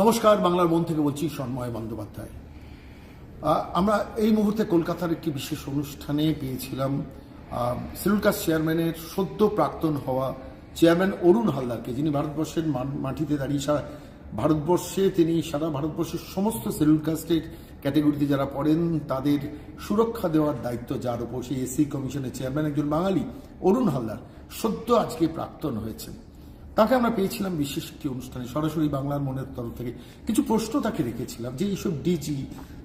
নমস্কার, বাংলার মন থেকে বলছি সন্ময় বন্দ্যোপাধ্যায়। আমরা এই মুহূর্তে কলকাতার একটি বিশেষ অনুষ্ঠানে পেয়েছিলাম সিলুলকাস চেয়ারম্যানের সদ্য প্রাক্তন হওয়া চেয়ারম্যান অরুণ হালদারকে, যিনি ভারতবর্ষের মাটিতে দাঁড়িয়ে সারা, ভারতবর্ষে তিনি সারা ভারতবর্ষের সমস্ত সিলুল কাস্টের ক্যাটেগরিতে যারা পড়েন, তাদের সুরক্ষা দেওয়ার দায়িত্ব যার উপর সেই এসসি কমিশনের চেয়ারম্যান একজন বাঙালি, অরুণ হালদার, সদ্য আজকে প্রাক্তন হয়েছেন। তাকে আমরা পেয়েছিলাম বিশেষ একটি অনুষ্ঠানে, সরাসরি বাংলার মনের তরফ থেকে। কিছু প্রশ্ন তাকে রেখেছিলাম যে এইসব ডিজি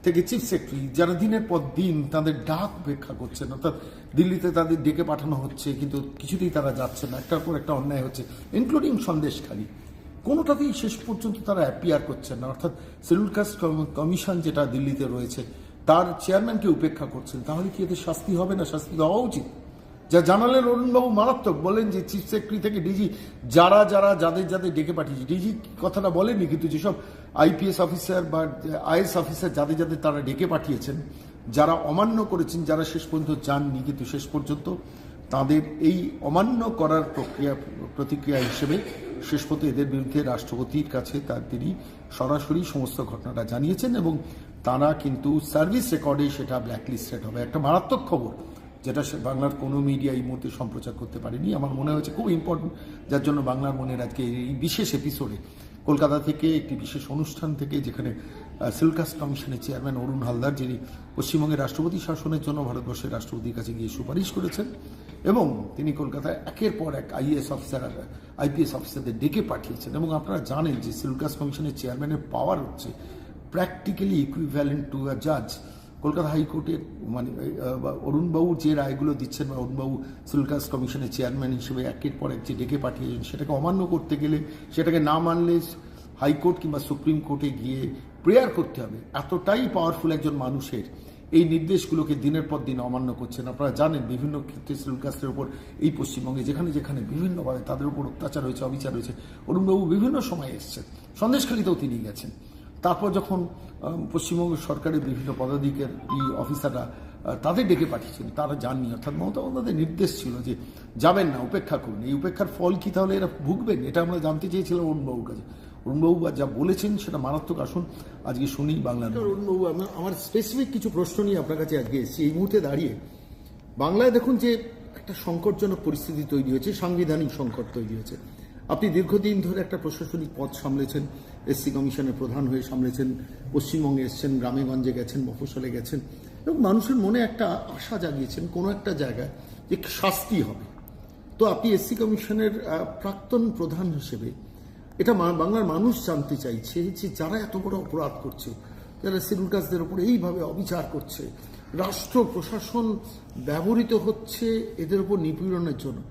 থেকে চিফ সেক্রেটারি যারা দিনের পর দিন তাদের ডাক উপেক্ষা করছেন, অর্থাৎ দিল্লিতে তাদের ডেকে পাঠানো হচ্ছে, কিন্তু কিছুতেই তারা যাচ্ছে না। একটার পর একটা অন্যায় হচ্ছে ইনক্লুডিং সন্দেশখালী। কোনোটাতেই শেষ পর্যন্ত তারা অ্যাপিয়ার করছেন না। অর্থাৎ সেলুল কাস্ট কমিশন যেটা দিল্লিতে রয়েছে, তার চেয়ারম্যানকে উপেক্ষা করছেন। তাহলে কি এদের শাস্তি হবে না? শাস্তি দেওয়া উচিত? যা জানালেন অরুণবাবু মারাত্মক। বলেন যে চিফ সেক্রেটারি থেকে ডিজি যারা যারা, যাদের যাদের ডেকে পাঠিয়েছে। ডিজি কথাটা বলেনি, কিন্তু যেসব আইপিএস অফিসার বা আইএস অফিসার যাদের যাদের তারা ডেকে পাঠিয়েছেন, যারা অমান্য করেছেন, যারা শেষ পর্যন্ত যাননি, কিন্তু শেষ পর্যন্ত তাদের এই অমান্য করার প্রক্রিয়া, প্রতিক্রিয়া হিসেবে শেষ পর্যন্ত এদের বিরুদ্ধে রাষ্ট্রপতির কাছে তার তিনি সরাসরি সমস্ত ঘটনাটা জানিয়েছেন এবং তারা কিন্তু সার্ভিস রেকর্ডে সেটা ব্ল্যাকলিস্টেড হবে। একটা মারাত্মক খবর। যেটা বাংলার কোনো মিডিয়া এই মুহূর্তে সম্প্রচার করতে পারেনি। আমার মনে হয়েছে খুব ইম্পর্টেন্ট যার জন্য বাংলার মনের আজকে এই বিশেষ এপিসোডে কলকাতা থেকে একটি বিশেষ অনুষ্ঠান থেকে যেখানে সিলকাস কমিশনের চেয়ারম্যান অরুণ হালদার, যিনি পশ্চিমবঙ্গের রাষ্ট্রপতি শাসনের জন্য ভারতবর্ষের রাষ্ট্রপতির কাছে গিয়ে সুপারিশ করেছেন এবং তিনি কলকাতায় একের পর এক আইএস অফিসার আইপিএস অফিসারদের ডেকে পাঠিয়েছেন এবং আপনারা জানেন যে সিলকাস কমিশনের চেয়ারম্যানের পাওয়ার হচ্ছে প্র্যাকটিক্যালি ইকুইভ্যালেন্ট টু আ জাজ কলকাতা হাইকোর্টের মানে অরুণবাবু যে রায়গুলো দিচ্ছেন বা অরুণবাবু সিলকাস কমিশনের চেয়ারম্যান হিসেবে একের পর এক যে ডেকে পাঠিয়েছেন, সেটাকে অমান্য করতে গেলে সেটাকে না মানলে হাইকোর্ট কিংবা সুপ্রিম কোর্টে গিয়ে প্রেয়ার করতে হবে। এতটাই পাওয়ারফুল একজন মানুষের এই নির্দেশগুলোকে দিনের পর দিন অমান্য করছেন। আপনারা জানেন বিভিন্ন ক্ষেত্রে সিলকাস্টের উপর এই পশ্চিমবঙ্গে যেখানে যেখানে বিভিন্নভাবে তাদের উপর অত্যাচার হয়েছে, অবিচার হয়েছে। অরুণবাবু বিভিন্ন সময় এসছেন। সন্দেশখালিতেও তিনি গেছেন। তারপর যখন পশ্চিমবঙ্গ সরকারের বিভিন্ন পদাধিকারী অফিসাররা তাদের ডেকে পাঠিয়েছেন, তারা যাননি অর্থাৎ মমতা বন্দ্যোপাধ্যায়ের নির্দেশ ছিল যে, যাবেন না, উপেক্ষা করুন। এই উপেক্ষার ফল কি তাহলে এরা ভুগবেন? এটা আমরা জানতে চেয়েছিলাম অরুণবাবুর কাছে। অরুণবাবু যা বলেছেন সেটা মারাত্মক। আসুন, আজকে শুনি বাংলা অরুণবাবু আমার স্পেসিফিক কিছু প্রশ্ন নিয়ে আপনার কাছে আজকে এসেছি। এই মুহূর্তে দাঁড়িয়ে বাংলায় দেখুন যে একটা সংকটজনক পরিস্থিতি তৈরি হয়েছে, সাংবিধানিক সংকট তৈরি হয়েছে। আপনি দীর্ঘদিন ধরে একটা প্রশাসনিক পদ সামলেছেন, এসসি কমিশনের প্রধান হয়ে সামলেছেন, পশ্চিমবঙ্গে এসছেন, গ্রামেগঞ্জে গেছেন মফসলে গেছেন, এবং মানুষের মনে একটা আশা জাগিয়েছেন কোনো একটা জায়গায় যে শাস্তি হবে। তো আপনি এসসি কমিশনের প্রাক্তন প্রধান হিসেবে এটা বাংলার মানুষ জানতে চাইছে যে যারা এত বড় অপরাধ করছে, যারা সিরুলকাসদের উপর এইভাবে অবিচার করছে, রাষ্ট্র, প্রশাসন ব্যবহৃত হচ্ছে এদের উপর নিপীড়নের জন্য।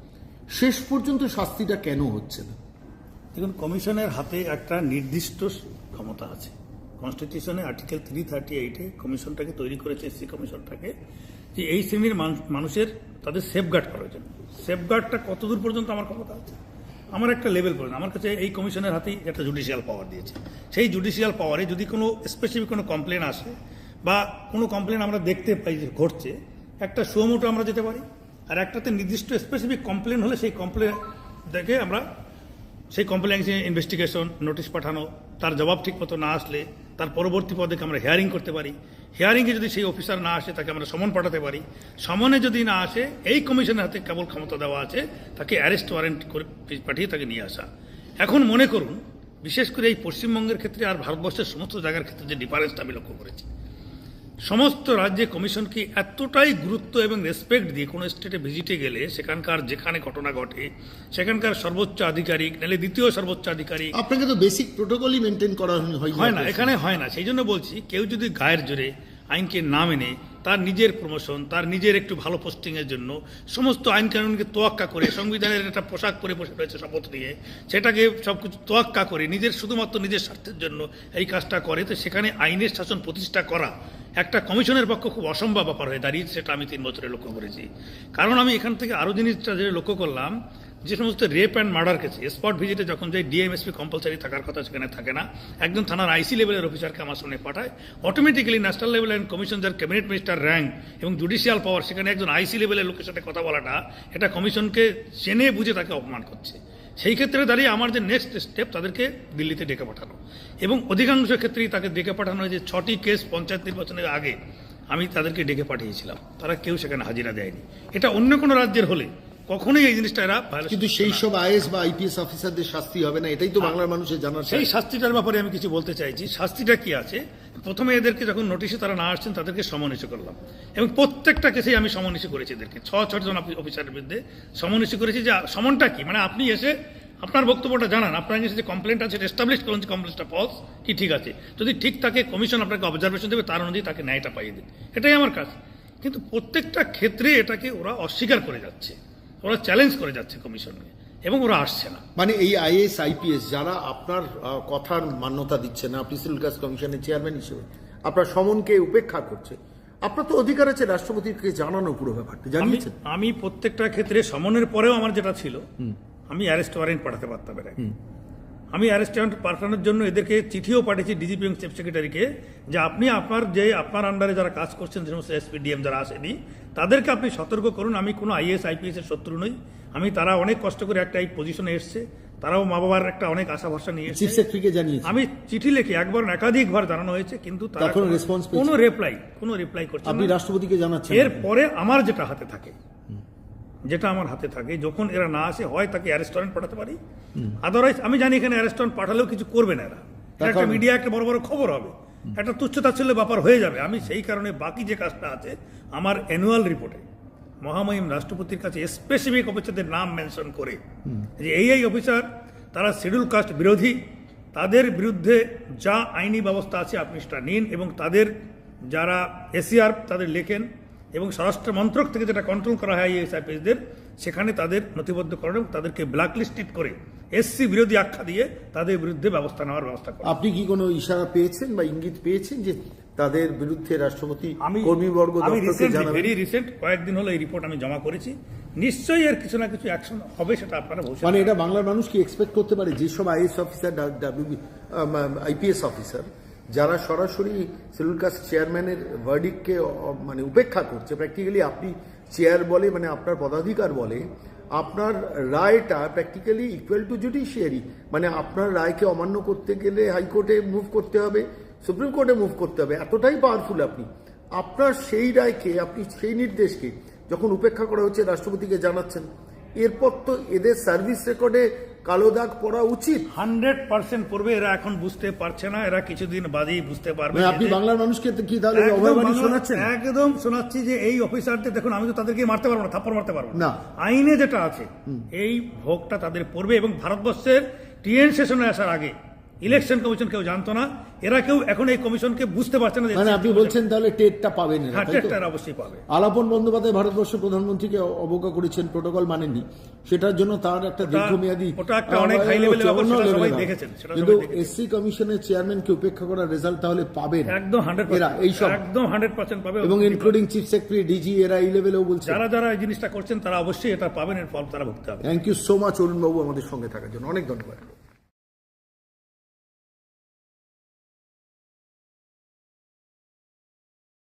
শেষ পর্যন্ত শাস্তিটা কেন হচ্ছে না? দেখুন, কমিশনের হাতে একটা নির্দিষ্ট ক্ষমতা আছে। কনস্টিটিউশনে আর্টিকেল থ্রি থার্টি এইটে কমিশনটাকে তৈরি করেছে এসসি কমিশনটাকে যে এই শ্রেণির মানুষ- মানুষের তাদের সেফগার্ড করার জন্য। সেফগার্ডটা কতদূর পর্যন্ত আমার ক্ষমতা আছে? আমার একটা লেভেল পড়ে আমার কাছে এই কমিশনের হাতেই একটা জুডিশিয়াল পাওয়ার দিয়েছে। সেই জুডিশিয়াল পাওয়ারে যদি কোনো স্পেসিফিক কোনো কমপ্লেন আসে বা কোনো কমপ্লেন আমরা দেখতে পাই যে ঘটছে, একটা সুমোটো আমরা যেতে পারি? আর একটাতে নির্দিষ্ট স্পেসিফিক কমপ্লেন হলে সেই কমপ্লেন দেখে আমরা সেই কমপ্লেন্সে ইনভেস্টিগেশন নোটিশ পাঠানো, তার জবাব ঠিক মতো না আসলে, তার পরবর্তী পদকে আমরা হিয়ারিং করতে পারি। হিয়ারিংয়ে যদি সেই অফিসার না আসে, তাকে আমরা সমন পাঠাতে পারি। সমনে যদি না আসে, এই কমিশনের হাতে কেবল ক্ষমতা দেওয়া আছে, তাকে অ্যারেস্ট ওয়ারেন্ট করে পাঠিয়ে তাকে নিয়ে আসা। এখন মনে করুন, বিশেষ করে এই পশ্চিমবঙ্গের ক্ষেত্রে আর ভারতবর্ষের সমস্ত জায়গার ক্ষেত্রে যে ডিফারেন্সটা আমি লক্ষ্য করেছি সমস্ত রাজ্যে কমিশনকে এতটাই গুরুত্ব এবং রেসপেক্ট দিয়ে কোনো স্টেটে ভিজিটে গেলে সেখানকার যেখানে ঘটনা ঘটে সেখানকার সর্বোচ্চ আধিকারিক নাহলে দ্বিতীয় সর্বোচ্চ আধিকারিক। আপনাকে তো বেসিক প্রোটোকলই মেনটেন করা হয় হয় না এখানে হয় না। সেই জন্য বলছি কেউ যদি গায়ের জোরে আইনকে না মেনে তার নিজের প্রমোশন তার নিজের একটু ভালো পোস্টিংয়ের জন্য, সমস্ত আইন কানুনকে তোয়াক্কা করে, সংবিধানের একটা পোশাক পরে বসে রয়েছে শপথ নিয়ে, সেটাকে সব কিছু তোয়াক্কা করে, নিজের শুধুমাত্র নিজের স্বার্থের জন্য এই কাজটা করে, তো সেখানে আইনের শাসন প্রতিষ্ঠা করা, একটা কমিশনের পক্ষে খুব অসম্ভব ব্যাপার হয়ে দাঁড়িয়েছে, সেটা আমি তিন বছরে লক্ষ্য করেছি। কারণ আমি এখান থেকে আরও জিনিসটা যে লক্ষ্য করলাম যে সমস্ত রেপ অ্যান্ড মার্ডার কেসে স্পট ভিজিটে যখন যাই ডিএমএসপি কম্পালসারি থাকার কথা সেখানে থাকে না। একজন থানার আইসি লেভেলের অফিসারকে আমার সামনে পাঠায়। Automatically national level and commission যার ক্যাবিনেট মিনিস্টার র্যাঙ্ক এবং জুডিশিয়াল পাওয়ার সেখানে একজন আইসি লেভেলের লোকের সাথে কথা বলাটা, এটা কমিশনকে চেনে বুঝে তাকে অপমান করছে। সেই ক্ষেত্রে দাঁড়িয়ে আমার যে নেক্সট স্টেপ তাদেরকে দিল্লিতে ডেকে পাঠানো। এবং অধিকাংশ ক্ষেত্রেই তাকে ডেকে পাঠানো হয়েছে। ছটি কেস পঞ্চায়েত নির্বাচনের আগে আমি তাদেরকে ডেকে পাঠিয়েছিলাম। তারা কেউ সেখানে হাজিরা দেয়নি। এটা অন্য কোনো রাজ্যের হলে কখনোই এই জিনিসটা এরা কিন্তু সেই সব আইএস বা আইপিএস অফিসারদের শাস্তি হবে না এটাই তো বাংলার মানুষের জানার সেই শাস্তিটার ব্যাপারে আমি কিছু বলতে চাইছি। শাস্তিটা কি আছে? প্রথমে এদেরকে যখন নোটিশে তারা না আসছেন তাদেরকে সমন করলাম। এবং প্রত্যেকটা কেসেই আমি সমন করেছি এদেরকে। ছ ছজন অফি- অফিসারের বিরুদ্ধে সমন করেছি যে সমনটা কি? মানে আপনি এসে আপনার বক্তব্যটা জানান। আপনার এসে যে কমপ্লেন্ট আছে এস্টাবলিশ করুন যে কমপ্লেন্টটা ফলস কি ঠিক আছে? যদি ঠিক থাকে কমিশন আপনাকে অবজারভেশন দেবে তার অনুযায়ী তাকে ন্যায়টা পাইয়ে দিন। এটাই আমার কাজ। কিন্তু প্রত্যেকটা ক্ষেত্রে এটাকে ওরা অস্বীকার করে যাচ্ছে। ওরা চ্যালেঞ্জ করে যাচ্ছে কমিশনকে এবং ওরা আসছে না। মানে এই আইএস আইপিএস যারা আপনার কথার মান্যতা দিচ্ছে না আপনি সিভিল কাজ কমিশনের চেয়ারম্যান হিসেবে আপনার সমনকে উপেক্ষা করছে আপনার তো অধিকার আছে রাষ্ট্রপতিকে জানানো পুরো ব্যাপারটা জানিয়েছেন? আমি প্রত্যেকটা ক্ষেত্রে সমনের পরেও আমার যেটা ছিল আমি অ্যারেস্ট ওয়ারেন্ট পাঠাতে পারতাম এর। আমি অ্যারেস্ট ওয়ারেন্ট পাঠানোর জন্য এদেরকে চিঠিও পাঠিয়েছি ডিজিপি এবং চিফ সেক্রেটারিকে যে আপনি আপনার যে আপনার আন্ডারে যারা কাজ করছেন যে সমস্ত এসপিডিএম যারা আসেনি তাদেরকে আপনি সতর্ক করুন। আমি কোনো আইএস আইপিএস এর শত্রু নই। আমি তারা অনেক কষ্ট করে একটা এই পজিশনে এসছে। তারাও মা বাবার একটা অনেক আশা ভরসা নিয়ে চিফ সেক্রেটারিকে আমি চিঠি লিখে একবার একাধিকবার জানানো হয়েছে কিন্তু তারা response পেয়েছেন? কোনো রিপ্লাই কোনো রিপ্লাই করছে আপনি রাষ্ট্রপতিকে জানাচ্ছেন। এরপরে আমার যেটা হাতে থাকে যেটা আমার হাতে থাকে। যখন এরা না আসে হয় তাকে অ্যারেস্টুরেন্ট পাঠাতে পারি। আদারওয়াইজ আমি জানি এখানে অ্যারেস্টুরেন্ট পাঠালেও কিছু করবে না এরা। একটা মিডিয়া একটা বড় বড় খবর হবে। একটা তুচ্ছতাচ্ছল্য ব্যাপার হয়ে যাবে। আমি সেই কারণে বাকি যে কাজটা আছে আমার অ্যানুয়াল রিপোর্টে মহামহিম রাষ্ট্রপতির কাছে স্পেসিফিক অফিসারদের নাম মেনশন করে যে এই এই অফিসার তারা শিডিউল কাস্ট বিরোধী। তাদের বিরুদ্ধে যা আইনি ব্যবস্থা আছে আপনি সেটা নিন এবং তাদের যারা এসিআর তাদের লেখেন। এবং স্বরাষ্ট্র মন্ত্রক থেকে যেটা কন্ট্রোল করা হয় আইএসআইপিএসদের সেখানে তাদের নথিবদ্ধকরণ এবং তাদেরকে ব্ল্যাকলিস্টেড করে এসসি বিরোধী আখ্যা দিয়ে তাদের বিরুদ্ধে ব্যবস্থা নেওয়ার ব্যবস্থা করা। আপনি কি কোনো ইশারা পেয়েছেন বা ইঙ্গিত পেয়েছেন যে তাদের বিরুদ্ধে রাষ্ট্রপতি আমি কর্মীবর্গ আমি রিসেন্ট ভেরি রিসেন্ট কয়েকদিন হলো এই রিপোর্ট আমি জমা করেছি। নিশ্চয়ই এর কিছু না কিছু অ্যাকশন হবে সেটা আপনারা ভবিষ্যতে মানে এটা বাংলার মানুষ কি এক্সপেক্ট করতে পারে? যেসব আইএস অফিসার আইপিএস অফিসার যারা সরাসরি শিডিউল কাস্ট চেয়ারম্যানের ভার্ডিককে মানে উপেক্ষা করছে প্র্যাকটিক্যালি আপনি চেয়ার বলে মানে আপনার পদাধিকার বলে, আপনার রায়টা প্র্যাকটিক্যালি ইকুয়াল টু জুডিশিয়ারি মানে আপনার রায়কে অমান্য করতে গেলে হাইকোর্টে মুভ করতে হবে, সুপ্রিম কোর্টে মুভ করতে হবে, এতটাই পাওয়ারফুল আপনি। আপনার সেই রায়কে, আপনি সেই নির্দেশকে যখন উপেক্ষা করা হচ্ছে, রাষ্ট্রপতিকে জানাচ্ছেন, এরপর তো এদের সার্ভিস রেকর্ডে কালো দাগ পড়া উচিত? হান্ড্রেড পার্সেন্ট পড়বে এরা এখন বুঝতে পারছে না এরা কিছুদিন বাদেই বুঝতে পারবে মানে আপনি বাংলার মানুষকে কি তাহলে অভয়বাণী শোনাচ্ছেন? একদম শোনাচ্ছি যে এই অফিসারদের দেখুন আমি তো তাদেরকে মারতে পারব না থাপ্পড় মারতে পারব না। আইনে যেটা আছে এই ভোগটা তাদের পড়বে এবং ভারতবর্ষের টিএন সেশনে আসার আগে ইলেকশন কমিশন কেউ জানতো না। এরা কেউ এখন এই কমিশনকে বুঝতে পারছে না মানে আপনি বলছেন তাহলে টেটটা পাবেন এরা, হ্যাঁ টেটটা অবশ্যই পাবে। আলাপন বন্দ্যোপাধ্যায় ভারতবর্ষের প্রধানমন্ত্রীকে অবজ্ঞা করেছেন প্রোটোকল মানেননি। সেটার জন্য তার একটা দীর্ঘমেয়াদী ওটা একটা অনেক level এর ব্যাপার, সবাই দেখেছেন, সেটা কিন্তু এসসি কমিশনের চেয়ারম্যানকে উপেক্ষা করার রেজাল্ট তাহলে পাবেন। একদম হান্ড্রেড এরা এইসব একদম হান্ড্রেড পার্সেন্ট পাবে এবং ইনক্লুডিং চিফ সেক্রেটারি ডিজি এরা এই লেভেলেও বলছে। যারা যারা এই জিনিসটা করছেন তারা অবশ্যই এটা পাবেন এর ফল তারা ভুগতে হবে থ্যাংক ইউ সো মাচ অরুণবাবু আমাদের সঙ্গে থাকার জন্য। অনেক ধন্যবাদ।